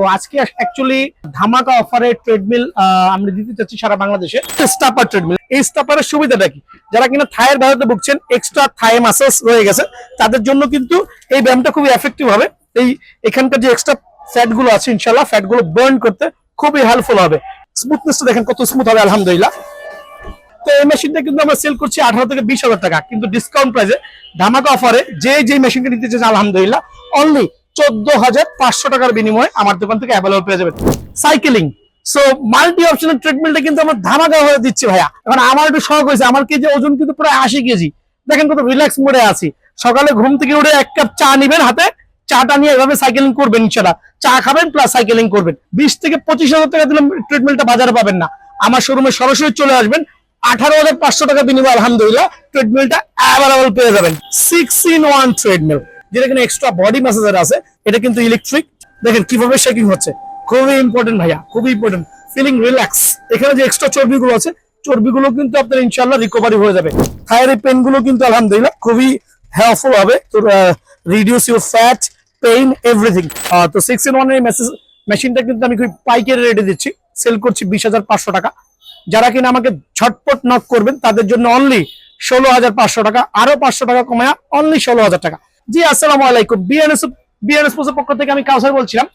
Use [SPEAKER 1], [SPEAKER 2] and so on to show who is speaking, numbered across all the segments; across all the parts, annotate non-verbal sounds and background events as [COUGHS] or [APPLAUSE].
[SPEAKER 1] তো আজকে অ্যাকচুয়ালি ধামাকা অফারে ট্রেডমিল আমরা দিতে চাচ্ছি সারা বাংলাদেশে। স্টাপার ট্রেডমিল এই স্টাপারের সুবিধাটা কি? যারা কিনা থায়ের ব্যাপারে ভুগছেন এক্সট্রা থায়ে মাসাজ রয়ে গেছে, তাদের জন্য কিন্তু এই ব্যায়ামটা খুবই এফেক্টিভ হবে। এই এখানকার যে এক্সট্রা ফ্যাটগুলো আছে ইনশাল্লাহ ফ্যাটগুলো বার্ন করতে খুবই হেল্পফুল হবে। স্মুথনেসটা দেখেন কত স্মুথ হবে, আলহামদুলিল্লাহ। তো এই মেশিনটা কিন্তু আমরা সেল করছি আঠারো থেকে বিশ হাজার টাকা, কিন্তু ডিসকাউন্ট প্রাইসে ধামাকা অফারে যে যে মেশিনটা নিতে চাইছে আলহামদুলিল্লাহ অনলি চোদ্দ হাজার পাঁচশো টাকার বিনিময়ে আমার দোকান থেকে অ্যাভেলেবল পেয়ে যাবেন। সাইকেলিং সো মাল্টি অপশনাল ট্রিটমেন্টটা কিন্তু আমরা ধামাকা হয়ে দিচ্ছি ভাইয়া। এখন আমার একটু শখ হয়েছে, আমার কেজি ওজন কিন্তু প্রায় আশি কেজি। দেখেন কত রিল্যাক্স মোডে আছি। সকালে ঘুম থেকে উঠে এক কাপ চা নিবেন হাতে। চাটা নিয়ে এভাবে সাইকেলিং করবেন ইনশাল্লাহ চা খাবেন প্লাস সাইকেলিং করবেন। বিশ থেকে পঁচিশ হাজার টাকা দিলে ট্রিটমেন্টটা বাজারে পাবেন না। আমার শোরুমে সরাসরি চলে আসবেন। আঠারো হাজার পাঁচশো টাকা বিনিময় আলহামদুলিল্লাহ ট্রেডমিলটা অ্যাভেলেবল পেয়ে যাবেন। সিক্স ইন ওয়ান ট্রেডমিল যেটা কিনা এক্সট্রা বডি ম্যাসাজার আছে, এটা কিন্তু ইলেকট্রিক দেখেন কীভাবে শেকিং হচ্ছে। খুবই ইম্পর্টেন্ট ভাইয়া, খুবই ইম্পর্টেন্ট ফিলিং রিল্যাক্স এখানে যে এক্সট্রা চর্বিগুলো আছে, চর্বিগুলো কিন্তু আপনার ইনশাল্লাহ রিকভারি হয়ে যাবে। থাইরয়েড পেনগুলো কিন্তু আলহামদুলিল্লাহ খুবই হেল্পফুল হবে। তো reduce your fat pain everything তো সিক্স ইন ওয়ান মেসেজ মেশিনটা কিন্তু আমি খুবই পাইকারি রেটে দিচ্ছি। সেল করছি বিশ হাজার পাঁচশো টাকা। যারা কিনা আমাকে ঝটপট নক করবেন, তাদের জন্য অনলি ষোলো হাজার পাঁচশো টাকা। আরও পাঁচশো টাকা কমায়া অনলি ষোলো হাজার টাকা। জি, আসসালামু আলাইকুম। বিএনএস বিএনএস স্পোর্টস পক্ষ থেকে আমি কাউসার বলছিলাম।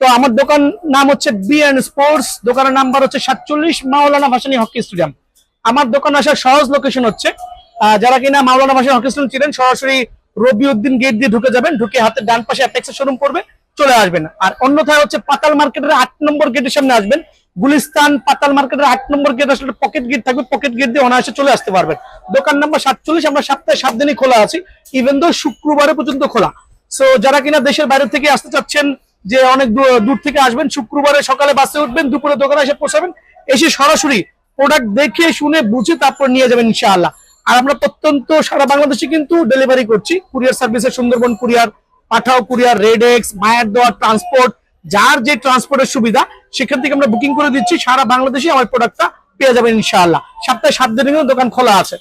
[SPEAKER 1] তো আমার দোকান নাম হচ্ছে বিএন স্পোর্টস দোকানের নাম্বার হচ্ছে সাতচল্লিশ মাওলানা ভাসানী হকি স্টেডিয়াম। আমার দোকান আসার সহজ লোকেশন হচ্ছে যারা কিনা মাওলানা ভাসানী হকি স্টেডিয়াম ছিলেন সরাসরি রবিউদ্দিন গেট দিয়ে ঢুকে যাবেন, ঢুকে হাতের ডান পাশে অ্যাপেক্সের শোরুম করবে চলে আসবেন। আর অন্যথায় হচ্ছে পাতাল মার্কেটের আট নম্বর গেটের সামনে আসবেন গুলিস্তান পাতাল মার্কেটের আট নম্বর গেট আসলে পকেট গেট থাকবে পকেট গেট দিয়ে অনায়াসে চলে আসতে পারবেন। দোকান নাম্বার সাতচল্লিশ, আমরা সপ্তাহে সাত দিনই খোলা আছি ইভেন দো শুক্রবারে পর্যন্ত খোলা। সো যারা কিনা দেশের বাইরে থেকে আসতে চাচ্ছেন, যে অনেক দূর- থেকে আসবেন, শুক্রবারে সকালে বাসে উঠবেন, দুপুরে দোকানে এসে পৌঁছাবেন, এসে সরাসরি প্রোডাক্ট দেখে, শুনে, বুঝে তারপর নিয়ে যাবেন ইনশাআল্লাহ। আর আমরা প্রত্যন্ত সারা বাংলাদেশে কিন্তু ডেলিভারি করছি। কুরিয়ার সার্ভিসে Sundarban courier, Pathao courier, red X, মায়ের দেওয়া ট্রান্সপোর্ট যার যে ট্রান্সপোর্টের সুবিধা সেখান থেকে আমরা বুকিং করে দিচ্ছি, সারা বাংলাদেশে আমার প্রোডাক্টটা পেয়ে যাবেন ইনশাআল্লাহ। সপ্তাহে সাত জন্য দোকান খোলা আছে।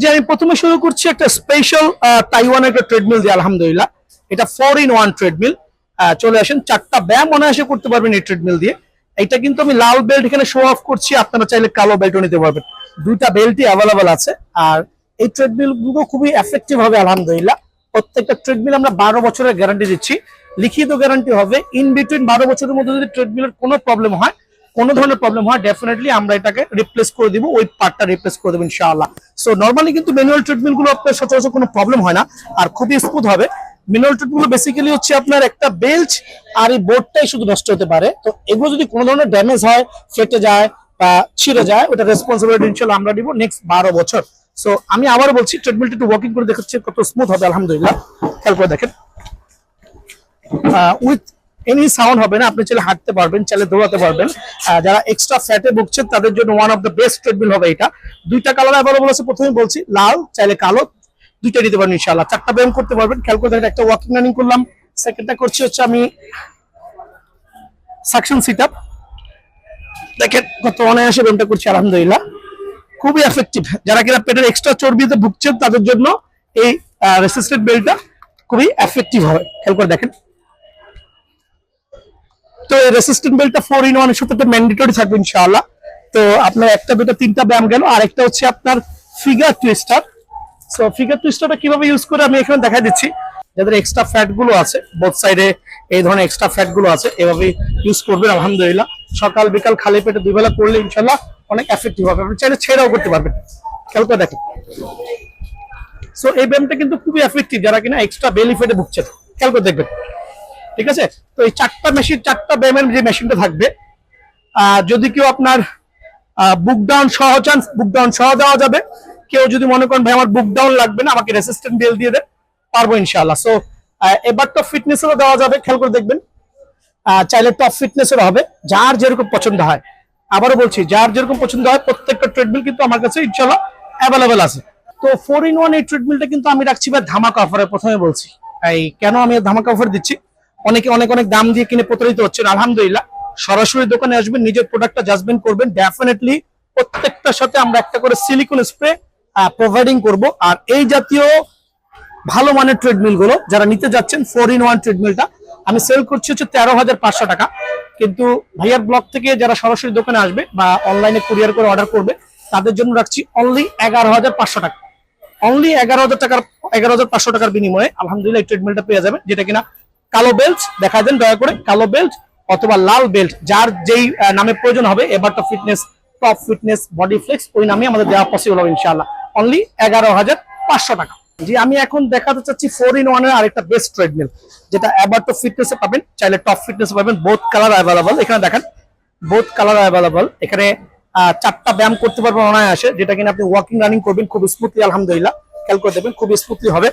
[SPEAKER 1] যে আমি প্রথমে শুরু করছি একটা স্পেশাল তাইওয়ানের একটা ট্রেডমিল দিয়ে, আলহামদুলিল্লাহ। এটা ফোর ইন ওয়ান ট্রেডমিল চলে আসেন, চারটা ব্যায়াম অনায়াসে করতে পারবেন এই ট্রেডমিল দিয়ে। এটা কিন্তু আমি লাল বেল্ট এখানে শো অফ করছি, আপনারা চাইলে কালো বেল্টও নিতে পারবেন। দুইটা বেল্টই অ্যাভেলেবল আছে। আর এই ট্রেডমিলগুলো খুবই এফেক্টিভ হবে, আলহামদুলিল্লাহ। প্রত্যেকটা ট্রেডমিল আমরা বারো বছরের গ্যারান্টি দিচ্ছি। লিখিত গ্যারান্টি হবে। ইন বিটুইন বারো বছরের মধ্যে যদি ট্রেডমিলের কোনো প্রবলেম হয়, কোনো ধরনের প্রবলেম হয় ডেফিনেটলি আমরা এটাকে রিপ্লেস করে দিব, ওই পার্টটা রিপ্লেস করে দেবো ইনশাআল্লাহ। সো নর্মালি কিন্তু ম্যানুয়াল ট্রিটমেন্টগুলো আপনার সচরাচর কোনো প্রবলেম হয় না, আর খুবই স্মুথ হবে। ম্যানুয়াল ট্রিটমেন্টগুলো বেসিক্যালি হচ্ছে আপনার একটা বেল্ট আর এই বোর্ডটাই শুধু নষ্ট হতে পারে। তো এগুলো যদি কোনো ধরনের ড্যামেজ হয়, ফেটে যায় বা ছিঁড়ে যায়, ওটা রেসপন্সিবিলিটি ইনশাল্লাহ আমরা দিব নেক্সট বারো বছর। সো আমি আবার বলছি ট্রেডমিলটা একটু ওয়াকিং করে দেখাচ্ছি, কত স্মুথ হবে, আলহামদুলিল্লাহ। খেয়াল করে দেখেন। উইথ এনি সাউন্ড হবে না, আপনি চাইলে হাঁটতে পারবেন, চাইলে দৌড়াতে পারবেন। যারা এক্সট্রা ফ্যাটে ভুগছেন তাদের জন্য one of the best treadmill হবে এটা। দুইটা কালার অ্যাভেলেবল আছে প্রথমে বলছি, লাল, চাইলে কালো, দুইটা নিতে পারবেন ইনশাআল্লাহ। চারটা ব্যায়াম করতে পারবেন, খেয়াল করে দেখেন, একটা ওয়াকিং রানিং করলাম সেকেন্ডটা করছি হচ্ছে আমি সাকশন সিট আপ দেখেন, কত অনায়াসে ব্যায়ামটা করছি, আলহামদুলিল্লাহ। খুবই এফেক্টিভ যারা কিনা পেটের এক্সট্রা চর্বিতে ভুগছেন, তাদের জন্য এই রেসিস্টেন্ট বেল্টটা খুবই এফেক্টিভ হবে। খেয়াল করে দেখেন। তো এই রেসিস্টেন্ট বেল্টটা ফোর ইন ওয়ান সাথে ম্যান্ডেটরি থাকবে ইনশাআল্লাহ। তো আপনার একটা দুটো তিনটা ব্যায়াম গেল আর একটা হচ্ছে আপনার ফিগার টুইস্টার সো ফিগার টুইস্টারটা কীভাবে ইউজ করে আমি এখানে দেখা দিচ্ছি। যাদের এক্সট্রা ফ্যাটগুলো আছে বোথ সাইডে এই ধরনের এক্সট্রা ফ্যাটগুলো আছে এভাবে ইউজ করবেন, আলহামদুলিল্লাহ। সকাল, বিকাল খালি পেটে দুই বেলা করলে ইনশাল্লাহ অনেক এফেক্টিভ হবে। আপনি চাইলে ছেড়েও করতে পারবেন। খেয়াল করে দেখেন। সো এই ব্যায়ামটা কিন্তু খুবই এফেক্টিভ যারা কিনা এক্সট্রা বেলি ফেটে ভুগছেন। খেয়াল করে দেখবেন। ঠিক আছে? তো এই চারটা মেশিন চারটা ব্যায়ামের যে মেশিনটা থাকবে যদি কেউ আপনার বুক ডাউন সহ চান বুক ডাউন সহ দেওয়া যাবে। কেউ যদি মনে করেন, ভাই, আমার বুক ডাউন লাগবে না, আমাকে রেসিস্ট্যান্ট বেল দিয়ে দেন, পারব ইনশাল্লাহ। সো এবার তো ফিটনেসেরও দেওয়া যাবে, খেয়াল করে দেখবেন। চাইলে টপ ফিটনেসের হবে। যার যেরকম পছন্দ হয়। আবারও বলছি, যার যেরকম পছন্দ হয়, প্রত্যেকটা ট্রেডমিল কিন্তু আমার কাছে ইনশাল্লাহ অ্যাভেলেবেল আছে। তো ফোর ইন ওয়ান এই ট্রেডমিলটা কিন্তু আমি রাখছি ভাই ধামাকা অফারে প্রথমে বলছি। এই, কেন আমি ধামাকা অফার দিচ্ছি? অনেকে, অনেক অনেক দাম দিয়ে কিনে প্রতারিত হচ্ছেন, আলহামদুলিল্লাহ। সরাসরি দোকানে আসবেন, নিজের প্রোডাক্টটা জাজমেন্ট করবেন। ডেফিনেটলি প্রত্যেকটার সাথে আমরা একটা করে সিলিকন স্প্রে প্রোভাইডিং করব। আর এই জাতীয় ভালো মানের ট্রেডমিলগুলো যারা নিতে যাচ্ছেন ফোর ইন ওয়ান ট্রেডমিলটা আমি সেল করছি হচ্ছে তেরো হাজার পাঁচশো টাকা। কিন্তু ভাইয়ার ব্লগ থেকে যারা সরাসরি দোকানে আসবে বা অনলাইনে কুরিয়ার করে অর্ডার করবে, তাদের জন্য রাখছি অনলি এগারো হাজার পাঁচশো টাকা। অনলি এগারো হাজার টাকার, এগারো হাজার পাঁচশো টাকার বিনিময়ে আলহামদুলিল্লাহ ট্রিটমেন্টটা পেয়ে যাবেন, যেটা কিনা কালো বেল্ট দেখা দেন দয়া করে, কালো বেল্ট অথবা লাল বেল্ট যার যেই নামে প্রয়োজন হবে, এবার তো fitness top fitness body flex ওই নামে আমাদের দেওয়া পসিবল হবে ইনশাআল্লাহ। অনলি এগারো হাজার পাঁচশো টাকা। জি, আমি এখন দেখাতে চাচ্ছি ফোর ইন ওয়ানের আরেকটা বেস্ট ট্রেডমিল যেটা অ্যাবার্টো ফিটনেসে পাবেন। চাইলে টপ ফিটনেসে পাবেন। বোথ কালার অ্যাভেলেবল এখানে দেখেন বোথ কালার অ্যাভেলেবল এখানে চারটা ব্যায়াম করতে পারবেন অনায়াসে, যেটা কিনা আপনি ওয়াকিং রানিং করবেন খুব স্মুথলি আলহামদুলিল্লাহ। খেয়াল করে দেবেন খুব স্মুথলি হবে।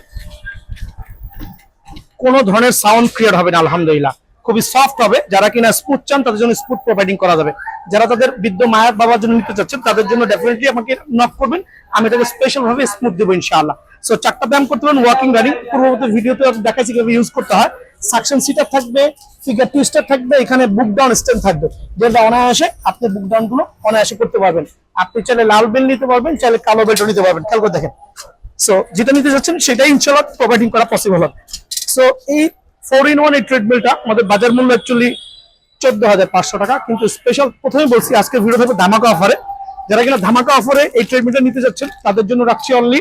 [SPEAKER 1] কোনো ধরনের সাউন্ড ক্রিয়েট হবে না, আলহামদুলিল্লাহ। খুবই সফট হবে। যারা কিনা স্পুট চান, তাদের জন্য স্পুট প্রোভাইডিং করা যাবে। যারা তাদের বৃদ্ধ মায়ের বাবার জন্য নিতে চাচ্ছেন, তাদের জন্য ডেফিনেটলি আমাকে নক করবেন। আমি এটাকে স্পেশাল ভাবে স্মুথ দেবো ইনশাআল্লাহ। সো চারটা ব্যায়াম করতে পারেন ওয়াকিং রানিং পূর্ববর্তী ভিডিওতে দেখাচ্ছি কীভাবে ইউজ করতে হয়। সাকশন সিটার থাকবে ফিগার টুইস্টার থাকবে, এখানে বুক ডাউন স্ট্যান্ড থাকবে। যেটা অনায়াসে আপনি বুক ডাউনগুলো অনায়াসে করতে পারবেন। আপনি চাইলে লাল বেল নিতে পারবেন, চাইলে কালো বেলও নিতে পারবেন। খেয়াল করে দেখেন। সো যেটা নিতে চাচ্ছেন, সেটাই ইনশাল্লাহ প্রোভাইডিং করা পসিবল হবে। সো এই ফোর ইন ওয়ান এই ট্রেডমিলটা আমাদের বাজার মূল্য অ্যাকচুয়ালি চোদ্দ হাজার পাঁচশো টাকা। কিন্তু স্পেশাল প্রথমে বলছি আজকের ভিডিও থাকবে ধামাকা অফারে যারা কিনা ধামাকা অফারে এই ট্রেডমিলটা নিতে যাচ্ছেন, তাদের জন্য রাখছি অনলি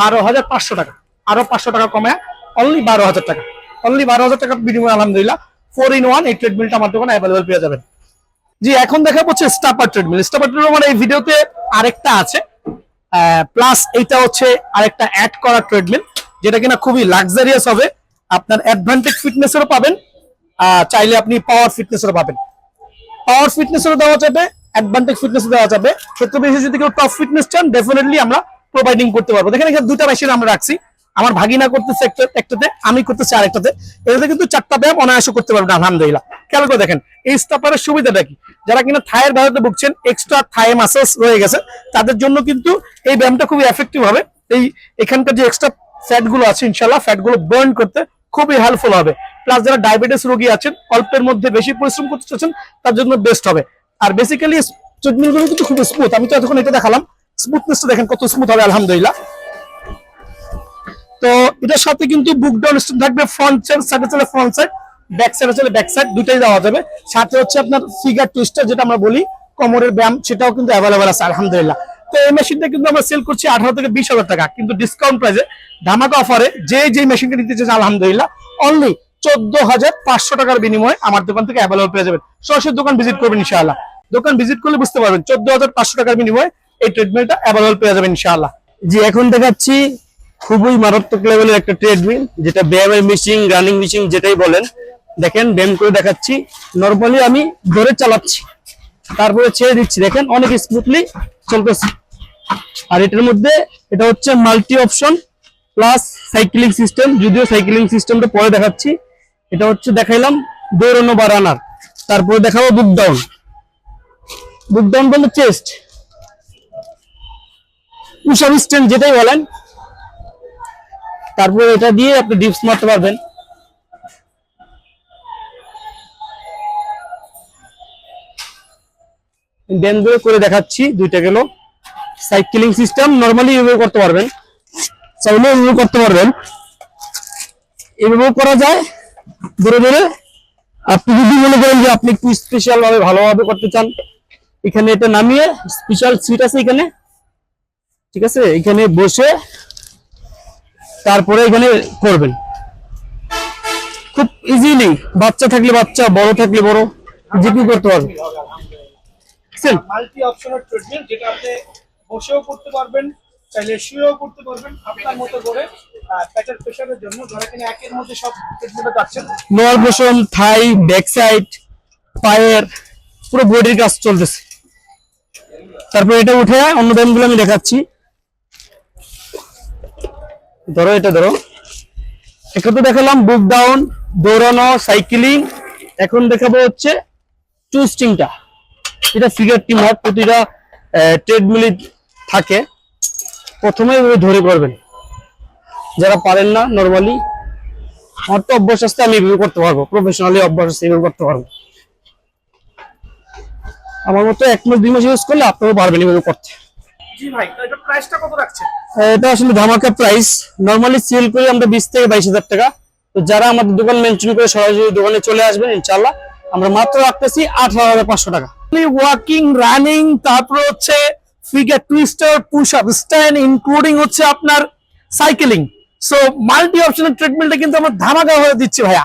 [SPEAKER 1] বারো হাজার পাঁচশো টাকা। আরও পাঁচশো টাকা কমে অনলি বারো হাজার টাকা। অনলি বারো হাজার টাকার বিনিময়ে আলহামদুলিল্লাহ ফোর ইন ওয়ান এই ট্রেডমিলটা আমার দোকানে অ্যাভেলেবল পেয়ে যাবেন। জি, এখন দেখা হচ্ছে স্টাপার ট্রেডমিল স্টাপার ট্রেডমিল মানে এই ভিডিওতে আরেকটা আছে। প্লাস এইটা হচ্ছে আরেকটা অ্যাড করা ট্রেডমিল যেটা কিনা খুবই লাক্সারিয়াস হবে। আপনার অ্যাডভান্টেজ ফিটনেসেরও পাবেন আহ, চাইলে আপনি পাওয়ার ফিটনেসেরও পাবেন। পাওয়ার ফিটনেসেরও দেওয়া যাবে অ্যাডভান্টেজ ফিটনেস দেওয়া যাবে। ক্ষেত্রে বেশি যদি কেউ টপ ফিটনেস চান ডেফিনেটলি আমরা প্রোভাইডিং করতে পারব। দেখেন এখানে দুটা মেশিন আমরা রাখছি। আমার ভাগিনা করতেছে একটা একটাতে আমি করতেছি আরেকটাতে। এটাতে কিন্তু চারটা ব্যায়াম অনায়াসে করতে পারবেন আলহামদুলিল্লাহ। খেয়াল করে দেখেন এই স্টাপারের সুবিধাটা কি? যারা কিনা থায়ের ব্যাপারে ভুগছেন এক্সট্রা থায়ে মাসাজ রয়ে গেছে তাদের জন্য কিন্তু এই ব্যায়ামটা খুবই এফেক্টিভ হবে। এই এখানকার যে এক্সট্রা ফ্যাটগুলো আছে ইনশাল্লাহ ফ্যাটগুলো বার্ন করতে খুবই হেল্পফুল হবে। প্লাস যারা ডায়াবেটিস রোগী আছেন, অল্পের মধ্যে বেশি পরিশ্রম করতে চাচ্ছেন, তার জন্য বেস্ট হবে। আর বেসিক্যালি ট্রিটমেন্টগুলো কিন্তু খুবই স্মুথ আমি তো এতক্ষণ এটা দেখালাম। স্মুথনেসটা দেখেন কত স্মুথ হবে, আলহামদুলিল্লাহ। তো এটার সাথে কিন্তু বুক ডাউন স্ট্যান্ড থাকবে ফ্রন্ট সাইড সাইডে চলে ফ্রন্ট সাইড ব্যাক সাইডে চলে ব্যাক সাইড দুটাই দেওয়া যাবে। সাথে হচ্ছে আপনার ফিগার টুইস্টার যেটা আমরা বলি, কোমরের ব্যায়াম, সেটাও কিন্তু অ্যাভেলেবেল আছে, আলহামদুলিল্লাহ। তো এই মেশিনটা কিন্তু আমরা সেল করছি আঠারো থেকে বিশ হাজার টাকা। কিন্তু ডিসকাউন্ট প্রাইসে ধামাকা অফারে যে যে মেশিনটা নিতে চাইছে, আলহামদুলিল্লাহ অনলি চোদ্দ হাজার পাঁচশো টাকার বিনিময়ে আমার দোকান থেকে অ্যাভেলেবল পেয়ে যাবেন। সরাসরি দোকান ভিজিট করবেন ইনশাআল্লাহ। দোকান ভিজিট করলে বুঝতে পারবেন, চোদ্দ হাজার পাঁচশো টাকার বিনিময়ে এই ট্রিটমেন্টটা অ্যাভেলেবল পেয়ে যাবেন ইনশাআল্লাহ।
[SPEAKER 2] জি, এখন দেখাচ্ছি খুবই মারাত্মক লেভেলের একটা ট্রেডমিল যেটা ব্যায়ামের মেশিন রানিং মেশিন যেটাই বলেন। দেখেন, ব্যায়াম করে দেখাচ্ছি। নর্মালি আমি ধরে চালাচ্ছি, তারপরে ছেড়ে দিচ্ছি। দেখেন, অনেক স্মুথলি চলতেছে। আর এটার মধ্যে এটা হচ্ছে multi option plus cycling system যদিও সাইক্লিং সিস্টেমটা পরে দেখাচ্ছি। এটা হচ্ছে দেখাইলাম দৌড়ানো বা রানার তারপরে দেখাবো বুক ডাউন বুক ডাউন বলতে চেস্ট পুষার স্ট্যান্ড যেটাই বলেন। তারপরে এটা দিয়ে আপনি ডিপস মারতে পারবেন। ব্যায়ামগুলো করে দেখাচ্ছি, দুইটা গেল। সাইকেলিং সিস্টেম নর্মালি এভাবে করতে পারবেন। চাইলে এভাবে করতে পারবেন। এভাবেও করা যায়। ধরে ধরে আপনি যদি মনে করেন যে আপনি একটু স্পেশাল ভাবে ভালোভাবে করতে চান, এখানে এটা নামিয়ে স্পেশাল সিট আছে এখানে। ঠিক আছে? এখানে বসে তারপরে এখানে করবেন। খুব ইজিলি বাচ্চা থাকলে বাচ্চা, বড় থাকলে বড়, যে কি করতে পারবে।
[SPEAKER 1] বসেও করতে পারবেন, চাইলে শুয়েও করতে পারবেন, আপনার মতো করে প্রেশারের জন্য একের মধ্যে সব ট্রিটমেন্টে
[SPEAKER 2] পোর্শন থাই ব্যাক সাইড পায়ের, পুরো বডির কাজ চলতেছে। তারপর এটা উঠে অন্য ব্যায়ামগুলো আমি দেখাচ্ছি। ধরো এটা, ধরো। একটা তো দেখালাম বুক ডাউন, দৌড়ানো, সাইকেলিং। এখন দেখাবো হচ্ছে টুইস্টিংটা এটা ফিগার টিম হট প্রতিটা ট্রেডমিলে থাকে প্রথমে এভাবে ধরে করবেন। যারা পারেন না নর্মালি আমার তো অভ্যাস আসতে আমি এভাবে করতে পারব। প্রফেশনালি অভ্যাস আসতে এভাবে করতে পারব। আমার মতো এক মাস দুই মাস ইউজ করলে আপনারাও পারবেন এভাবে করতে।
[SPEAKER 1] এটা
[SPEAKER 2] আসলে ধামাকা প্রাইস নরমালি সেল করি আমরা বিশ থেকে বাইশ হাজার টাকা। তো যারা আমাদের দোকান মেনশন করে সরাসরি দোকানে চলে আসবেন ইনশাল্লাহ আমরা মাত্র রাখতেছি আঠারো হাজার পাঁচশো টাকা।
[SPEAKER 1] ওয়াকিং রানিং তারপর হচ্ছে figure twister push up stand including হচ্ছে আপনার সাইকেলিং সো মাল্টি অপশনের ট্রিটমেন্টটা কিন্তু আমরা ধামাকা হয়ে দিচ্ছি ভাইয়া।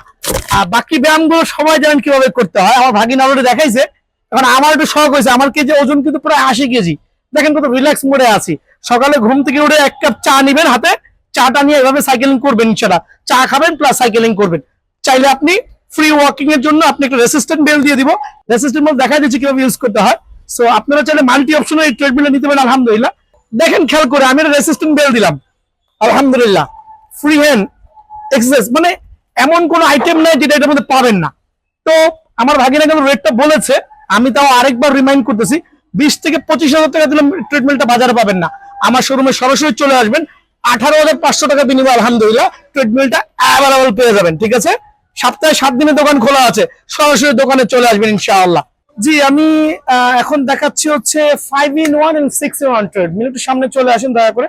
[SPEAKER 1] আর বাকি ব্যায়ামগুলো সবাই জানেন কীভাবে করতে হয়। আমার ভাগিন অলরেডি দেখাইছে। এখন আমার একটু শখ হয়েছে। আমার কেজি ওজন কিন্তু প্রায় আশি কেজি। দেখেন কত রিল্যাক্স মোডে আছি। সকালে ঘুম থেকে উঠে এক কাপ চা নিবেন হাতে। চাটা নিয়ে এভাবে সাইকেলিং করবেন ইনশাল্লাহ চা খাবেন প্লাস সাইকেলিং করবেন। চাইলে আপনি ফ্রি ওয়াকিং এর জন্য আপনি একটা রেসিস্ট্যান্ট বেল দিয়ে দিব। রেসিস্ট্যান্ট বেল দেখা দিচ্ছি কীভাবে ইউজ করতে হয়। সো আপনারা চাইলে মাল্টি অপশনে এই ট্রেডমিল নিতে পারেন, আলহামদুলিল্লাহ। দেখেন, খেয়াল করে, আমি রেসিস্ট্যান্ট বেল দিলাম। আলহামদুলিল্লাহ। ফ্রি হ্যান্ড এক্সারসাইজ মানে এমন কোনো আইটেম নাই যেটা এটার মধ্যে পাবেন না। তো, আমার ভাগিনা কিন্তু রেটটা বলেছে, আমি তাও আরেকবার রিমাইন্ড করতেছি, বিশ থেকে পঁচিশ হাজার টাকা দিলে ট্রিটমেন্টটা বাজারে পাবেন না। আমার শোরুমে সরাসরি চলে আসবেন, আঠারো হাজার পাঁচশো টাকা বিনিময়, আলহামদুলিল্লাহ ট্রিটমেন্টটা অ্যাভেলেবল পেয়ে যাবেন, ঠিক আছে? সপ্তাহে সাত দিনে দোকান খোলা আছে, সরাসরি দোকানে চলে আসবেন, ইনশাআল্লাহ। জি, আমি এখন দেখাচ্ছি হচ্ছে five in one and six in one treadmill একটু সামনে চলে আসেন দয়া করে।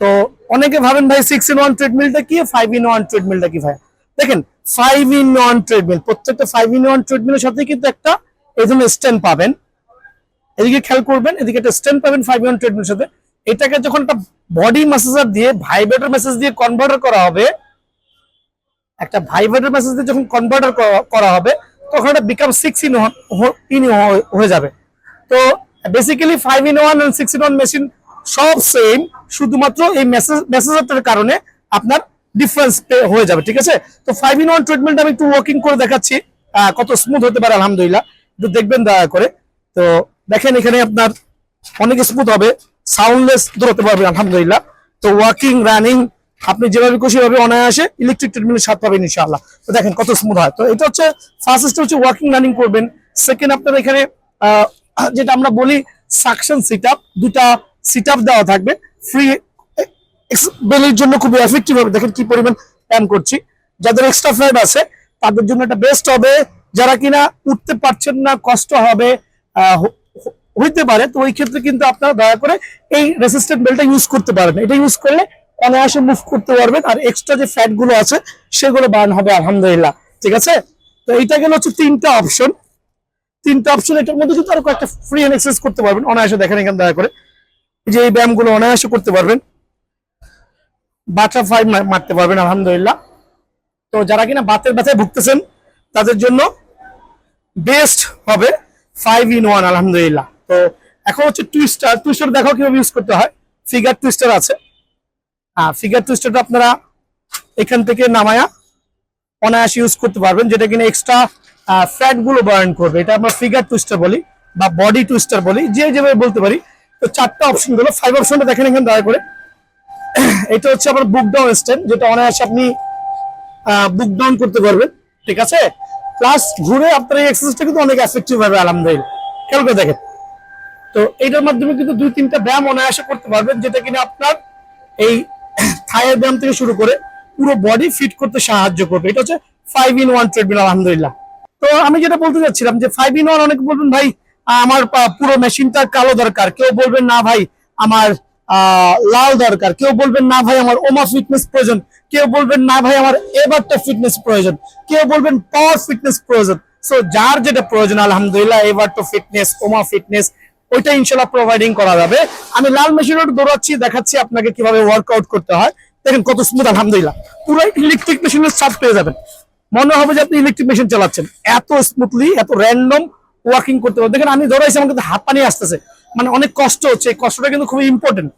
[SPEAKER 1] তো অনেকে ভাবেন ভাই সিক্স ইন ওয়ান ট্রেডমিলটা কি? ফাইভ ইন ওয়ান ট্রেডমিলটা কি ভাই? দেখেন ফাইভ ইন ওয়ান ট্রেডমিল প্রত্যেকটা ফাইভ ইন ওয়ান ট্রেডমিলের সাথে কিন্তু একটা এই ধরনের স্ট্যান্ড পাবেন। এদিকে খেয়াল করবেন, এদিকে একটা স্ট্যান্ড পাবেন ফাইভ ইন ওয়ান ট্রেডমিলের সাথে। এটাকে যখন একটা বডি ম্যাসেজার দিয়ে ভাইব্রেটর মেসেজ দিয়ে কনভার্টার করা হবে, একটা ভাইব্রেটর মেসেজ দিয়ে যখন কনভার্টার করা হবে তখন এটা বিকাম সিক্স ইন ইন হয়ে যাবে। তো basically five in one and six in one machine সব সেম শুধুমাত্র এই মেসেজ মেসেজারটার কারণে আপনার ডিফারেন্স হয়ে যাবে, ঠিক আছে? তো ফাইভ ইন ওয়ান ট্রিটমেন্ট আমি একটু ওয়ার্কিং করে দেখাচ্ছি। কত স্মুথ হতে পারে, আলহামদুলিল্লাহ। একটু দেখবেন, দয়া করে। তো দেখেন, এখানে আপনার অনেক স্মুথ হবে। সাউন্ডলেস ধরতে পারবেন আলহামদুলিল্লাহ। তো ওয়াকিং রানিং আপনি যেভাবে খুশি ভাবে অনায়াসে ইলেকট্রিক ট্রিটমেন্টের স্বাদ পাবেন ইনশাআল্লাহ। তো দেখেন কত স্মুথ হয়। তো এটা হচ্ছে ফার্স্ট হচ্ছে ওয়ার্কিং রানিং করবেন। সেকেন্ড আপনার এখানে যেটা আমরা বলি সাকশন সিট আপ দুটা সিট আপ দেওয়া থাকবে। ফ্রি বেলের জন্য খুব এফেক্টিভ হবে। দেখেন কি পরিমাণ প্যান করছি। যাদের এক্সট্রা ফ্লাইট আছে, তাদের জন্য এটা বেস্ট হবে। যারা কিনা উঠতে পারছেন না, কষ্ট হবে হইতে পারে, তো ওই ক্ষেত্রে কিন্তু আপনারা দয়া করে এই রেসিস্ট্যান্ট বেলটা ইউজ করতে পারবেন। এটা ইউজ করলে অনায়াসে মুভ করতে পারবেন। আর এক্সট্রা যে ফ্যাটগুলো আছে, সেগুলো বার্ন হবে, আলহামদুলিল্লাহ। ঠিক আছে? তো এইটা গেল হচ্ছে তিনটা অপশন তিনটা অপশন এটার মধ্যে কিন্তু আরও কয়েকটা ফ্রি হ্যান্ড এক্সারসাইজ করতে পারবেন। অনায়াসে দেখেন এখানে দয়া করে। যে এই ব্যায়ামগুলো অনায়াসে করতে পারবেন। বাটারফ্লাই মারতে পারবেন, আলহামদুলিল্লাহ। তো যারা কিনা বাতের ব্যথায় ভুগতেছেন, তাদের জন্য বেস্ট হবে ফাইভ ইন ওয়ান আলহামদুলিল্লাহ। তো এখন হচ্ছে টুইস্টার টুইস্টার দেখো কীভাবে ইউজ করতে হয়। ফিগার টুইস্টার আছে। হ্যাঁ ফিগার টুইস্টারটা আপনারা এখান থেকে নামায়া অনায়াসে ইউজ করতে পারবেন, যেটা কিনা এক্সট্রা ফ্যাটগুলো বার্ন করবে। এটা আমরা ফিগার টুইস্টার বলি বা বডি টুইস্টার বলি, যে যেভাবে বলতে পারি। তো চারটা অপশনগুলো ফাইভ অপশনটা দেখেন এখানে দয়া করে। এটা হচ্ছে আপনার বুক ডাউন স্ট্যান্ড যেটা অনায়াসে আপনি বুক ডাউন করতে পারবেন, ঠিক আছে? প্লাস ঘুরে আপনার এই এক্সারসাইজটা কিন্তু অনেক এফেক্টিভ হবে, আলহামদুলিল্লাহ। খেয়াল করে দেখেন। তো এইটার মাধ্যমে কিন্তু দুই তিনটা ব্যায়াম অনায়াসে করতে পারবেন, যেটা কিনা আপনার এই থায়ের ব্যায়াম থেকে শুরু করে পুরো বডি ফিট করতে সাহায্য করবে। এটা হচ্ছে ফাইভ ইন ওয়ান ট্রেডমিল আলহামদুলিল্লাহ। তো আমি যেটা বলতে চাচ্ছিলাম যে ফাইভ ইন ওয়ান অনেকে বলবেন, ভাই, আমার পুরো মেশিনটা কালো দরকার। কেউ বলবেন, না ভাই, আমার লাল দরকার। কেউ বলবেন, না ভাই, আমার ওমা ফিটনেস প্রয়োজন। কেউ বলবেন, না ভাই, আমার এবারটা ফিটনেস প্রয়োজন। কেউ বলবেন পাওয়ার ফিটনেস প্রয়োজন। সো যার যেটা প্রয়োজন, আলহামদুলিল্লাহ, এবার তো ফিটনেস ওমা ফিটনেস ওইটা ইনশাল্লাহ প্রোভাইডিং করা যাবে। আমি লাল মেশিন দৌড়াচ্ছি, দেখাচ্ছি আপনাকে কীভাবে ওয়ার্কআউট করতে হয়। দেখেন কত স্মুথ আলহামদুলিল্লাহ। পুরো ইলেকট্রিক মেশিনের চাপ পেয়ে যাবেন। মনে হবে যে আপনি ইলেকট্রিক মেশিন চালাচ্ছেন। এত স্মুথলি এত র্যান্ডম ওয়াকিং করতে পারবেন দেখেন আমি দৌড়াইছি আমার কিন্তু হাত পানি আসতেছে। মানে অনেক কষ্ট হচ্ছে। এই কষ্টটা কিন্তু খুবই ইম্পর্টেন্ট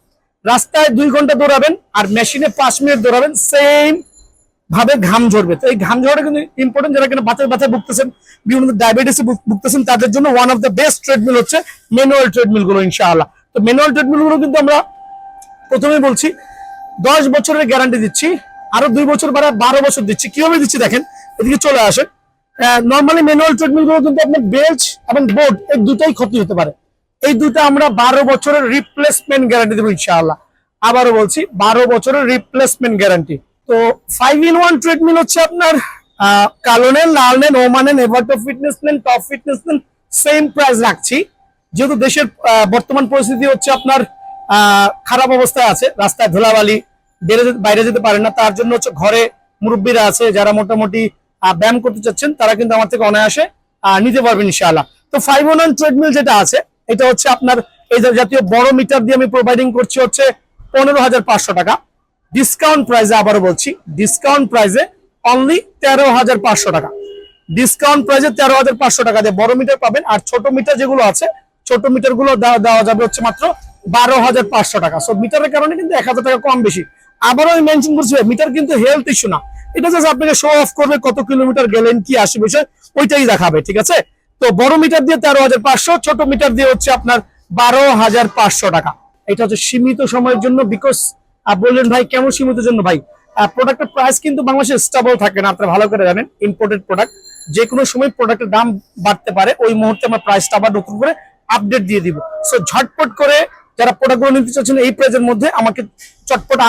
[SPEAKER 1] রাস্তায় দুই ঘণ্টা দৌড়াবেন আর মেশিনে পাঁচ মিনিট দৌড়াবেন সেম ভাবে ঘাম ঝরবে। তো এই ঘাম ঝরাটা কিন্তু ইম্পর্টেন্ট যারা কিনা বাতের ব্যথায় ভুগতেছেন, বিভিন্ন ডায়াবেটিসে ভুগতেছেন, তাদের জন্য one of the best treadmill হচ্ছে ম্যানুয়াল ট্রেডমিলগুলো, ইনশাআল্লাহ। তো ম্যানুয়াল ট্রেডমিলগুলো কিন্তু আমরা প্রথমেই বলছি দশ বছরের গ্যারান্টি দিচ্ছি, আরও দুই বছর বাড়া বারো বছর দিচ্ছি। কীভাবে দিচ্ছি দেখেন? এদিকে চলে আসেন। নর্মালি ম্যানুয়াল ট্রেডমিলগুলো কিন্তু আপনার বেল্ট এবং বোর্ড এই দুটাই ক্ষতি হতে পারে। এই দুটো আমরা বারো বছরের রিপ্লেসমেন্ট গ্যারান্টি দেবো ইনশাআল্লাহ। আবারও বলছি, বারো বছরের রিপ্লেসমেন্ট গ্যারান্টি তো ফাইভ ইন ওয়ান ট্রেডমিল হচ্ছে আপনার কালো নেন লাল নেন ওমান নেন এভারটো ফিটনেস নেন টপ ফিটনেস নেন সেম প্রাইস রাখছি। যেহেতু দেশের বর্তমান পরিস্থিতি হচ্ছে আপনার খারাপ অবস্থায় আছে, রাস্তায় ধুলাবালি বাইরে যেতে পারেন না। তার জন্য হচ্ছে ঘরে মুরব্বীরা আছে, যারা মোটামুটি ব্যায়াম করতে চাচ্ছেন, তারা কিন্তু আমার থেকে অনায়াসে নিতে পারবেন ইনশাআল্লাহ। তো ফাইভ ওয়ান ট্রেডমিল যেটা আছে, এটা হচ্ছে আপনার এই জাতীয় বড় মিটার দিয়ে আমি প্রোভাইডিং করছি হচ্ছে পনেরো হাজার পাঁচশো টাকা। ডিসকাউন্ট প্রাইসে আবারও বলছি ডিসকাউন্ট প্রাইসে অনলি তেরো হাজার পাঁচশো টাকা। ডিসকাউন্ট প্রাইসে তেরো হাজার পাঁচশো টাকা দিয়ে বড় মিটার পাবেন, আর ছোট মিটার যেগুলো আছে, ছোট মিটারগুলো দেওয়া দেওয়া যাবে হচ্ছে মাত্র বারো হাজার পাঁচশো টাকা। সো মিটারের কারণে কিন্তু এক হাজার টাকা কম বেশি। আবারও আমি মেনশন করছি মিটার কিন্তু হেলথ ইস্যু না। এটা জাস্ট আপনাকে শো অফ করবে কত কিলোমিটার গেলেন, কি আসে বিষয়, ওইটাই দেখাবে, ঠিক আছে? তো বড় মিটার দিয়ে তেরো হাজার পাঁচশো, ছোট মিটার দিয়ে হচ্ছে আপনার বারো হাজার পাঁচশো টাকা। এটা হচ্ছে সীমিত সময়ের জন্য বিকজ বললেন ভাই, কেমন সীমিত জন্য ভাই? প্রোডাক্টের প্রাইস কিন্তু বাংলাদেশে স্টেবল থাকে না, আপনারা ভালো করে জানেন ইম্পোর্টেড প্রোডাক্ট যে কোনো সময় প্রোডাক্টের দাম বাড়তে পারে, ওই মুহূর্তে আমরা প্রাইসটা আবার নতুন করে আপডেট দিয়ে দিব। সো ঝটপট করে যারা প্রোডাক্টগুলো নিতে চাচ্ছেন এই প্রাইজের মধ্যে আমাকে চটপট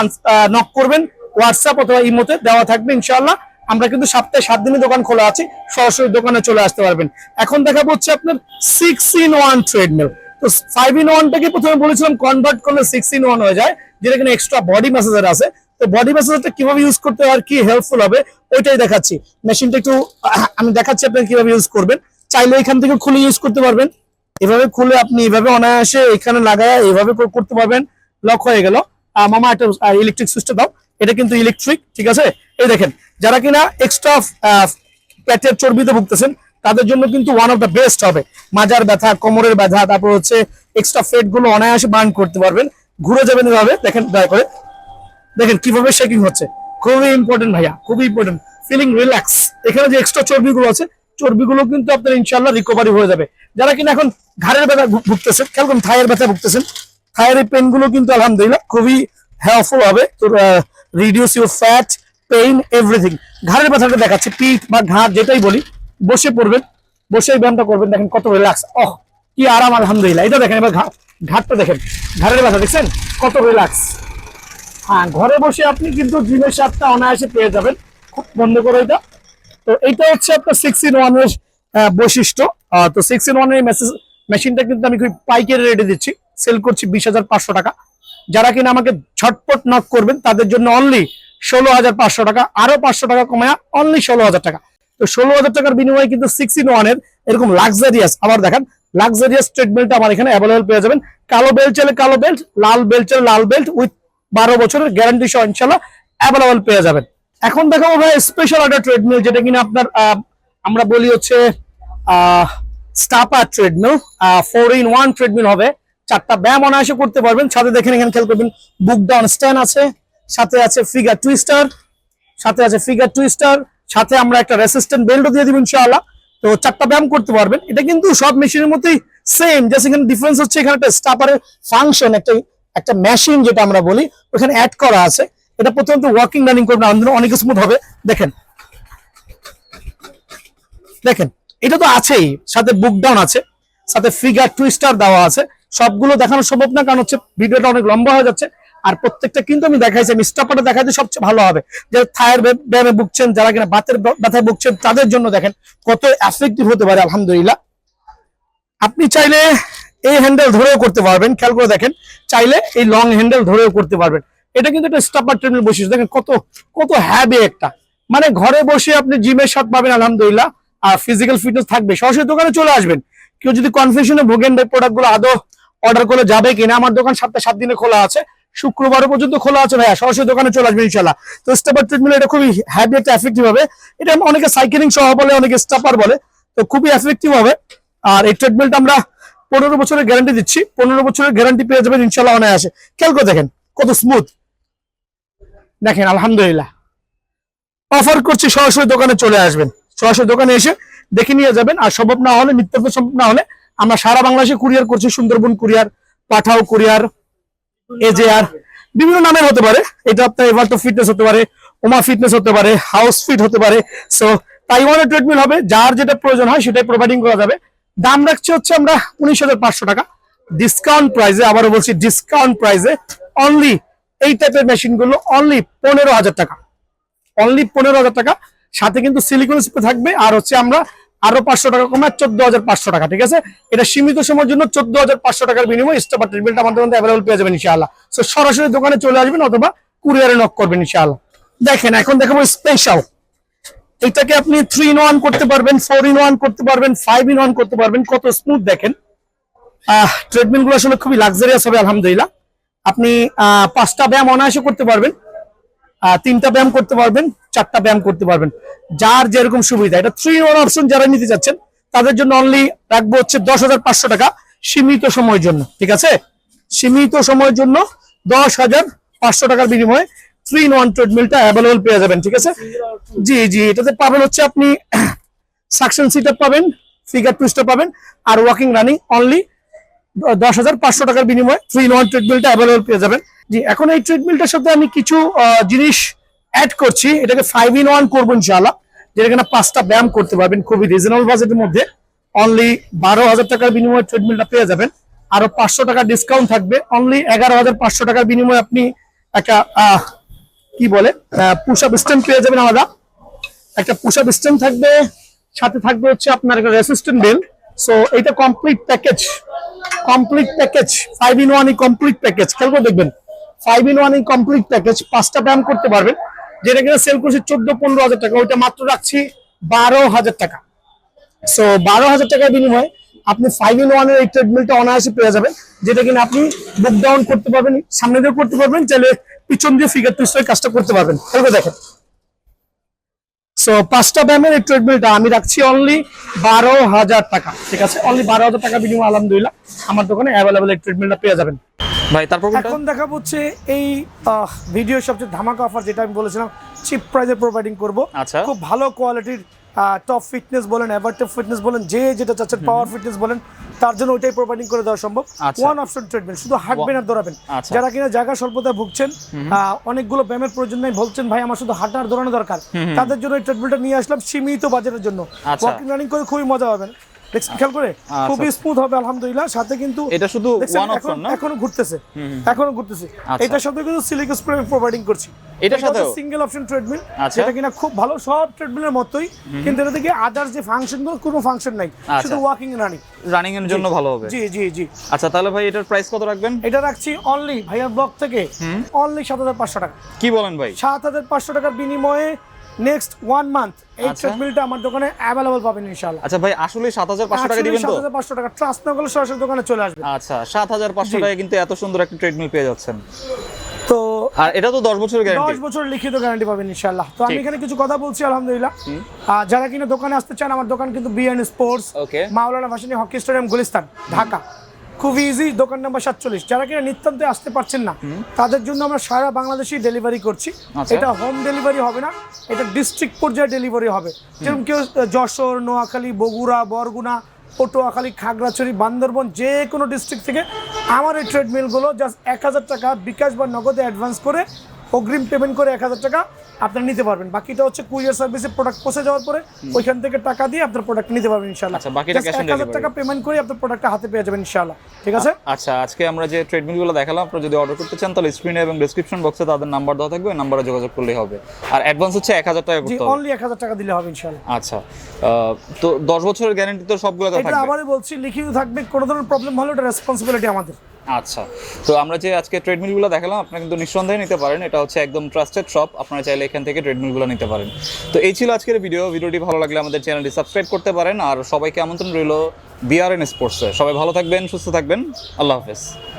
[SPEAKER 1] নক করবেন হোয়াটসঅ্যাপ অথবা ইমোতে দেওয়া থাকবে, ইনশাআল্লাহ। আমরা কিন্তু সপ্তাহে সাত দিনই দোকান খোলা আছে, সরাসরি দোকানে চলে আসতে পারবেন। এখন দেখাবো হচ্ছে আপনার সিক্স ইন ওয়ান ট্রেডমিল তো ফাইভ ইন ওয়ানটাকে প্রথমে বলেছিলাম কনভার্ট করলে সিক্স ইন ওয়ান হয়ে যায়, যেটা এখানে এক্সট্রা বডি ম্যাসেজার আছে। তো বডি ম্যাসেজারটা কীভাবে ইউজ করতে হয় আর কি হেল্পফুল হবে, ওইটাই দেখাচ্ছি। মেশিনটা একটু, [COUGHS] আমি দেখাচ্ছি আপনাকে কীভাবে ইউজ করবেন। চাইলে এখান থেকে খুলে ইউজ করতে পারবেন। এভাবে খুলে আপনি এভাবে অনায়াসে এখানে লাগায় এভাবে করে করতে পারবেন। লক হয়ে গেল। মামা, একটা ইলেকট্রিক সুইচটা দাও। এটা কিন্তু ইলেকট্রিক ঠিক আছে? এই দেখেন, যারা কিনা এক্সট্রা পেটের চর্বিতে ভুগতেছেন, তাদের জন্য কিন্তু ওয়ান অফ দ্য বেস্ট হবে। মাজার ব্যথা, কোমরের ব্যথা, তারপর হচ্ছে এক্সট্রা ফেটগুলো অনায়াসে বার্ন করতে পারবেন। ঘুরে যাবেন এভাবে। দেখেন, দয়া করে। দেখেন, কীভাবে শেকিং হচ্ছে। খুবই ইম্পর্টেন্ট ভাইয়া, খুবই ইম্পর্টেন্ট ফিলিং রিল্যাক্স এখানে যে এক্সট্রা চর্বিগুলো আছে, চর্বিগুলো কিন্তু আপনার ইনশাল্লাহ রিকভারি হয়ে যাবে। যারা কিনা এখন ঘাড়ের ব্যথা ভুগতেছেন করুন থায়ের ব্যথা ভুগতেছেন। থায়ের এই পেনগুলো কিন্তু আলহামদুলিল্লাহ খুবই হেল্পফুল হবে। তো reduce your fat pain everything ঘাড়ের ব্যথাটা দেখাচ্ছে পিঠ বা ঘাড় যেটাই বলি বসে পড়বেন বসে এই ব্যায়ামটা করবেন দেখেন কত রিল্যাক্স ওহ কি আরাম আলহামদুলিল্লাহ। এটা দেখেন এবার ঘাটটা দেখেন। ঘাড়ের ব্যথা দেখছেন? কত রিল্যাক্স হ্যাঁ ঘরে বসে আপনি কিন্তু জিমের স্বাদটা অনায়াসে পেয়ে যাবেন। খুব বন্ধ করে এটা। তো এটা হচ্ছে আপনার সিক্স ইন ওয়ানের আহ, বৈশিষ্ট্য। তো সিক্স ইন ওয়ানের মেসেজ মেশিনটা কিন্তু আমি খুব পাইকারি রেটে দিচ্ছি। সেল করছি বিশ হাজার পাঁচশো টাকা। যারা কিনা আমাকে ঝটপট নক করবেন, তাদের জন্য অনলি ষোলো হাজার পাঁচশো টাকা। আরও পাঁচশো টাকা কমায়া অনলি ষোলো হাজার টাকা। তো ষোলো হাজার টাকার বিনিময়ে কিন্তু সিক্স ইন ওয়ানের এরকম লাক্সারিয়াস আবার দেখেন লাক্সারিয়াস ট্রিটমেন্টটা আমার এখানে অ্যাভেলেবল পেয়ে যাবেন। কালো বেল্ট চাইলে কালো বেল্ট লাল বেল্ট চাইলে লাল বেল্ট উইথ বারো বছরের গ্যারান্টি সহ ইনশাল্লাহ অ্যাভেলেবল পেয়ে যাবেন। এখন দেখাবো ভাই স্পেশাল একটা ট্রেডমিল যেটা কিনা আপনার আমরা বলি হচ্ছে stepper treadmill four in one treadmill হবে। চারটা ব্যায়াম অনায়াসে করতে পারবেন। সাথে দেখেন, এখানে খেয়াল করবেন বুক ডাউন স্ট্যান্ড আছে, সাথে আছে ফিগার টুইস্টার সাথে আছে ফিগার টুইস্টার সাথে আমরা একটা রেসিস্ট্যান্ট বেল্টও দিয়ে দিবেন ইনশাআল্লাহ। তো চারটা ব্যায়াম করতে পারবেন। এটা কিন্তু সব মেশিনের মতোই সেম জাস্ট এখানে ডিফারেন্স হচ্ছে, এখানে একটা স্টাপারের ফাংশন একটা একটা মেশিন যেটা আমরা বলি, ওখানে অ্যাড করা আছে। এটা প্রথমত ওয়ার্কিং রানিং করবেন আমাদের অনেক স্মুথ হবে। দেখেন। দেখেন। এটা তো আছেই। সাথে বুক ডাউন আছে, সাথে ফিগার টুইস্টার দেওয়া আছে। সবগুলো দেখানো সম্ভব না, কারণ হচ্ছে ভিডিওটা অনেক লম্বা হয়ে যাচ্ছে। আর প্রত্যেকটা কিন্তু আমি দেখাইছি, আমি স্টাপারটা দেখাইতে সবচেয়ে ভালো হবে। যারা থায়ের ব্যায়ামে ভুগছেন যারা কিনা বাতের ব্যথায় ভুগছেন তাদের জন্য দেখেন কত এফেক্টিভ হতে পারে, আলহামদুলিল্লাহ। আপনি চাইলে এই হ্যান্ডেল ধরেও করতে পারবেন, খেয়াল করে দেখেন। চাইলে এই লং হ্যান্ডেল ধরেও করতে পারবেন। এটা কিন্তু একটা স্টাপার ট্রেনের বৈশিষ্ট্য। দেখেন কত কত হ্যাভি একটা। মানে ঘরে বসে আপনি জিমের স্বাদ পাবেন, আলহামদুলিল্লাহ। আর ফিজিক্যাল ফিটনেস থাকবে, সরাসরি দোকানে চলে আসবেন। কেউ যদি কনফিউশনে ভোগেন এই প্রোডাক্টগুলো আদৌ অর্ডার করে যাবে কিনা, আমার দোকান সপ্তাহে সাত দিনে খোলা আছে শুক্রবার পর্যন্ত খোলা আছে ভাইয়া, সরাসরি দোকানে চলে আসবেন ইনশাল্লাহ তো স্টাপার ট্রিটমেন্ট এটা খুবই হ্যাভি একটা এফেক্টিভ হবে। এটা অনেকে সাইকেলিং সহ বলে, অনেকে স্টাপার বলে। তো খুবই এফেক্টিভ হবে। আর এই ট্রিটমেন্ট আমরা পনেরো বছরের গ্যারান্টি দিচ্ছি। পনেরো বছরের গ্যারান্টি পেয়ে যাবেন ইনশাল্লাহ অনায়াসে। খেয়াল করে দেখেন, কত স্মুথ দেখেন, আলহামদুলিল্লাহ। অফার করছি, সরাসরি দোকানে চলে আসবেন। সরাসরি দোকানে এসে দেখে নিয়ে যাবেন। আর সম্ভব না হলে নিত্যন্ত সম্ভব না হলে আমরা সারা বাংলাদেশে কুরিয়ার করছি, Sundarban courier, Pathao courier, AJR, বিভিন্ন নামের হতে পারে। এটা আপনার এভারটো ফিটনেস হতে পারে, ওমা ফিটনেস হতে পারে হাউস ফিট হতে পারে। সো তাইওয়ানের ট্রিটমেন্ট হবে, যার যেটা প্রয়োজন হয় সেটাই প্রোভাইডিং করা যাবে। দাম রাখছে হচ্ছে আমরা উনিশ হাজার পাঁচশো টাকা। ডিসকাউন্ট প্রাইসে আবারও বলছি ডিসকাউন্ট প্রাইসে অনলি এই টাইপের মেশিনগুলো অনলি পনেরো হাজার টাকা। অনলি পনেরো হাজার টাকা। সাথে কিন্তু সিলিকন স্প্রে থাকবে, আর হচ্ছে আমরা আরও পাঁচশো টাকা কমে চোদ্দ হাজার পাঁচশো টাকা, ঠিক আছে? এটা সীমিত সময়ের জন্য চোদ্দ হাজার পাঁচশো টাকার বিনিময়ে স্টাপার ট্রিটমেন্টটা আমাদের মধ্যে অ্যাভেলেবল পেয়ে যাবেন ইনশাআল্লাহ। সো সরাসরি দোকানে চলে আসবেন অথবা কুরিয়ারে নক করবেন ইনশাআল্লাহ। দেখেন, এখন দেখাবো স্পেশাল এটাকে আপনি থ্রি ইন ওয়ান করতে পারবেন ফোর ইন ওয়ান করতে পারবেন ফাইভ ইন ওয়ান করতে পারবেন, কত স্মুথ দেখেন। ট্রেডমিলগুলো আসলে খুবই লাক্সারিয়াস হবে, আলহামদুলিল্লাহ। আপনি পাঁচটা ব্যায়াম অনায়াসে করতে পারবেন তিনটা ব্যায়াম করতে পারবেন। চারটা ব্যায়াম করতে পারবেন। যার যেরকম সুবিধা, এটা থ্রি ওয়ান অপশন যারা নিতে চাচ্ছেন তাদের জন্য অনলি রাখব হচ্ছে দশ হাজার পাঁচশো টাকা সীমিত সময়ের জন্য, ঠিক আছে? সীমিত সময়ের জন্য দশ হাজার পাঁচশো টাকার বিনিময়ে থ্রি ওয়ান ট্রেডমিলটা অ্যাভেলেবল পেয়ে যাবেন, ঠিক আছে? জি জি, এটাতে পাবেন হচ্ছে আপনি [COUGHS] সাকশন সিটার পাবেন ফিগার টুইস্টার পাবেন, আর ওয়াকিং রানিং অনলি দশ হাজার পাঁচশো টাকার বিনিময়ে থ্রি ওয়ান ট্রিটমেন্টটা অ্যাভেলেবল পেয়ে যাবেন। জি, এখন এই ট্রেডমিলটার সাথে আমি কিছু জিনিস অ্যাড করছি, এটাকে ফাইভ ইন ওয়ান করব ইনশাআল্লাহ। যেটা কিনা পাঁচটা ব্যায়াম করতে পারবেন, খুবই রিজনেবল বাজেটের মধ্যে। অনলি বারো হাজার টাকার বিনিময়ে ট্রিটমেন্টটা পেয়ে যাবেন। আরও পাঁচশো টাকা ডিসকাউন্ট থাকবে। অনলি এগারো হাজার পাঁচশো টাকার বিনিময়ে আপনি একটা কি বলে পুশ আপ স্ট্যান্ড পেয়ে যাবেন আলাদা। একটা পুশ আপ স্ট্যান্ড থাকবে, সাথে থাকবে হচ্ছে আপনার একটা রেসিস্ট্যান্ট বেল সো এটা complete package complete package five in one E complete package করে দেখবেন। ফাইভ ইন ওয়ান ই কমপ্লিট প্যাকেজ পাঁচটা ব্যায়াম করতে পারবেন। যেটা কিনা সেল করছি চোদ্দ, পনেরো হাজার টাকা। ওইটা মাত্র রাখছি বারো হাজার টাকা। সো বারো হাজার টাকার বিনিময়ে আপনি ফাইভ ইন ওয়ানের এই ট্রেডমিলটা অনায়াসে পেয়ে যাবেন, যেটা কিনা আপনি বুক ডাউন করতে পারবেন, সামনে দিয়ে করতে পারবেন, চাইলে পিছন দিয়ে ফিগার টুইস্ট হয়ে কাজটা করতে পারবেন। করে দেখেন সো পাঁচটা ব্যায়ামের এই ট্রেডমিলটা আমি রাখছি অনলি বারো হাজার টাকা। ঠিক আছে? অনলি বারো হাজার টাকা বিনিময়, আলহামদুলিল্লাহ, আমার দোকানে অ্যাভেলেবল এই ট্রিটমেন্টটা পেয়ে যাবেন।
[SPEAKER 3] ভাই তারপর
[SPEAKER 1] এখন দেখাবো হচ্ছে এই ভিডিওর সবচেয়ে ধামাকা অফার যেটা আমি বলেছিলাম চিপ প্রাইজে প্রোভাইডিং করব।
[SPEAKER 3] আচ্ছা।
[SPEAKER 1] খুব ভালো কোয়ালিটির টপ ফিটনেস বলেন এভারটেপ ফিটনেস বলেন যে যেটা চাচ্ছেন পাওয়ার ফিটনেস বলেন তার জন্য ওইটাই প্রোভাইডিং করে দেওয়া সম্ভব।
[SPEAKER 3] আচ্ছা।
[SPEAKER 1] ওয়ান অপশন ট্রিটমেন্ট শুধু হাঁটবেন আর দৌড়াবেন।
[SPEAKER 3] আচ্ছা।
[SPEAKER 1] যারা কিনা জায়গা স্বল্পতা ভুগছেন অনেকগুলো ব্যায়ামের প্রয়োজন নেই বলছেন ভাই আমার শুধু হাঁটা আর দৌড়ানো দরকার। তাদের জন্য এই ট্রিটমেন্টটা নিয়ে আসলাম সীমিত বাজেটের জন্য।
[SPEAKER 3] আচ্ছা।
[SPEAKER 1] ওয়াকিং রানিং করে খুবই মজা পাবেন। দেখছেন খেয়াল করে?
[SPEAKER 3] আচ্ছা।
[SPEAKER 1] খুবই স্মুথ হবে আলহামদুলিল্লাহ। সাথে কিন্তু
[SPEAKER 3] এটা শুধু না?
[SPEAKER 1] এখনও ঘুরতেছে। এখনও ঘুরতেছে।
[SPEAKER 3] আচ্ছা।
[SPEAKER 1] এটার সাথে কিন্তু সিলিক স্প্রে প্রোভাইডিং করছি।
[SPEAKER 3] এটার সাথেও?
[SPEAKER 1] সিঙ্গেল অপশন ট্রেডমিল
[SPEAKER 3] আচ্ছা।
[SPEAKER 1] যেটা কিনা খুব ভালো সব ট্রেডমিলের মতোই। কিন্তু এটা থেকে আদার্স যে ফাংশনগুলো কোনো ফাংশন নাই।
[SPEAKER 3] আচ্ছা।
[SPEAKER 1] শুধু ওয়াকিং রানিং
[SPEAKER 3] রানিং এর জন্য ভালো হবে।
[SPEAKER 1] জি জি জি।
[SPEAKER 3] আচ্ছা তাহলে ভাই এটার প্রাইস কত রাখবেন?
[SPEAKER 1] এটা রাখছি অনলি ভাইয়ার ব্লক থেকে অনলি সাত হাজার পাঁচশো টাকা।
[SPEAKER 3] কি বলেন ভাই?
[SPEAKER 1] সাত হাজার পাঁচশো টাকার বিনিময়ে নেক্সট ওয়ান মান্থ এই
[SPEAKER 3] আচ্ছা।
[SPEAKER 1] ট্রেডমিলটা আমার দোকানে অ্যাভেলেবল পাবেন ইনশাআল্লাহ।
[SPEAKER 3] আচ্ছা ভাই আসলে সাত হাজার পাঁচশো টাকা দিবেন তো?
[SPEAKER 1] সাত হাজার পাঁচশো টাকা। ট্রাস্ট না করলে সরাসরি দোকানে চলে আসবে।
[SPEAKER 3] আচ্ছা সাত হাজার পাঁচশো
[SPEAKER 1] জি।
[SPEAKER 3] টাকা কিন্তু এত সুন্দর একটা ট্রেডমিল পেয়ে যাচ্ছেন।
[SPEAKER 1] তো
[SPEAKER 3] আর এটা তো দশ বছরের
[SPEAKER 1] দশ
[SPEAKER 3] গ্যারান্টি
[SPEAKER 1] বছর লিখিত গ্যারান্টি পাবেন ইনশাল্লাহ তো আমি এখানে কিছু কথা বলছি আলহামদুলিল্লাহ। আর যারা কিনা দোকানে আসতে চান আমার দোকান কিন্তু BN sports. Maulana Bhasani hockey stadium Gulistan Dhaka. খুব ইজি দোকান নাম্বার সাতচল্লিশ। যারা কিনা নিত্যান্তে আসতে পারছেন না তাদের জন্য আমরা সারা বাংলাদেশেই ডেলিভারি করছি।
[SPEAKER 3] আচ্ছা।
[SPEAKER 1] এটা হোম ডেলিভারি হবে না এটা ডিস্ট্রিক্ট পর্যায়ে ডেলিভারি হবে। যেরকম কেউ যশোর নোয়াখালী বগুড়া বরগুনা পটুয়াখালী খাগড়াছড়ি বান্দরবন যে কোনো ডিস্ট্রিক্ট থেকে আমার এই ট্রেডমিলগুলো জাস্ট এক হাজার টাকা বিকাশ বা নগদে অ্যাডভান্স করে অগ্রিম পেমেন্ট করে এক হাজার টাকা আপনারা নিতে পারবেন। বাকিটা হচ্ছে কুরিয়ার সার্ভিসে প্রোডাক্ট পৌঁছে যাওয়ার পরে ওইখান থেকে টাকা দিয়ে আপনার প্রোডাক্ট নিতে পারবেন ইনশাল্লাহ
[SPEAKER 3] আচ্ছা,
[SPEAKER 1] এক হাজার টাকা পেমেন্ট করে আপনার প্রোডাক্টটা হাতে পেয়ে যাবেন ইনশাল্লাহ ঠিক আছে?
[SPEAKER 3] আচ্ছা আজকে আমরা যে ট্রেডমিলগুলো দেখালাম আপনারা যদি অর্ডার করতে চান তাহলে স্ক্রিনে এবং ডেসক্রিপশন বক্সে তাদের নাম্বার দেওয়া থাকবে নাম্বারে যোগাযোগ করলেই হবে। আর অ্যাডভান্স হচ্ছে এক হাজার টাকা করতে
[SPEAKER 1] অনলি এক হাজার টাকা দিলে হবে ইনশাল্লাহ
[SPEAKER 3] আচ্ছা তো দশ বছরের গ্যারান্টি তো সবগুলো
[SPEAKER 1] এটা
[SPEAKER 3] থাকবে।
[SPEAKER 1] আবারই বলছি লিখিত থাকবে কোনো ধরনের প্রবলেম হলে ওটা রেসপন্সিবিলিটি আমাদের।
[SPEAKER 3] আচ্ছা। তো আমরা যে আজকে ট্রেডমিলগুলো দেখালাম, আপনারা কিন্তু নিঃসন্দেহে নিতে পারেন। এটা হচ্ছে একদম ট্রাস্টেড শপ আপনারা চাইলে এখান থেকে ট্রেডমিলগুলো নিতে পারেন। তো এই ছিল আজকের ভিডিও ভিডিওটি ভালো লাগলে আমাদের চ্যানেলটি সাবস্ক্রাইব করতে পারেন। আর সবাইকে আমন্ত্রণ রইল বিআরএন স্পোর্টসে সবাই ভালো থাকবেন, সুস্থ থাকবেন। আল্লাহ হাফেজ।